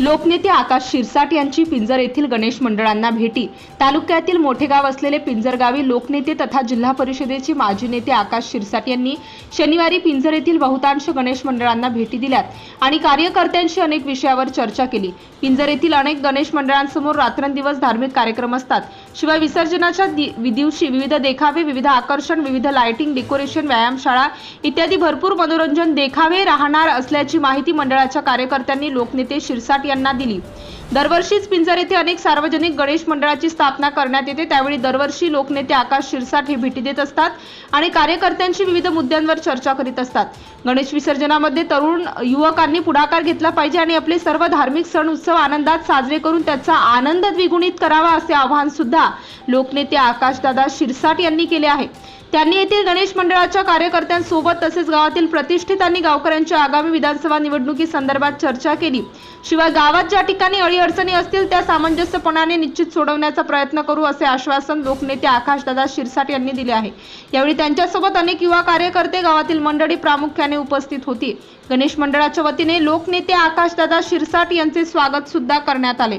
लोकनेते आकाश शिरसाट यांची पिंजर येथील गणेश मंडळांना भेटी. तालुक्यातील मोठे गाव असलेले पिंजर गावी लोकनेते तथा जिल्हा परिषदेचे माजी नेते आकाश शिरसाट यांनी शनिवारी पिंजर येथील बहुतांश गणेश मंडळांना भेटी दिल्यात आणि कार्यकर्त्यांशी अनेक विषयावर चर्चा केली. पिंजर येथील अनेक गणेश मंडळांसमोर रात्रंदिवस धार्मिक कार्यक्रम असतात. शिवाय विसर्जनाच्या दि- दिवशी विविध देखावे विविध आकर्षण विविध लाइटिंग डेकोरेशन व्यायामशाळा इत्यादी भरपूर मनोरंजन देखावे राहणार असल्याची माहिती मंडळाच्या कार्यकर्त्यांनी लोकनेते शिरसाट यांना दिली. दरवर्षीच पिंजर येथे अनेक सार्वजनिक गणेश मंडळाची स्थापना करण्यात येते. त्यावेळी दरवर्षी लोकनेते आकाश शिरसाट हे भेटी देत असतात आणि कार्यकर्त्यांशी विविध मुद्द्यांवर चर्चा करीत असतात. गणेश विसर्जनामध्ये तरुण युवकांनी पुढाकार घेतला पाहिजे आणि आपले सर्व धार्मिक सण उत्सव आनंदात साजरे करून त्याचा आनंद द्विगुणित करावा असे आवाहन सुद्धा लोकनेते आकाशदादा शिरसाट यांनी केले आहे. त्यांनी येथील गणेश मंडळाच्या कार्यकर्त्यांसोबत तसेच गावातील प्रतिष्ठित आणि गावकऱ्यांच्या आगामी विधानसभा निवडणुकी संदर्भात चर्चा केली. शिवाय गावात ज्या ठिकाणी अडीअडचणी असतील त्या सामंजस्यपणाने निश्चित सोडवण्याचा प्रयत्न करू असे आश्वासन लोकनेते आकाशदादा शिरसाट यांनी दिले आहे. यावेळी त्यांच्यासोबत अनेक युवा कार्यकर्ते गावातील मंडळी प्रामुख्याने उपस्थित होती. गणेश मंडळाच्या वतीने लोकनेते आकाशदादा शिरसाट यांचे स्वागत सुद्धा करण्यात आले.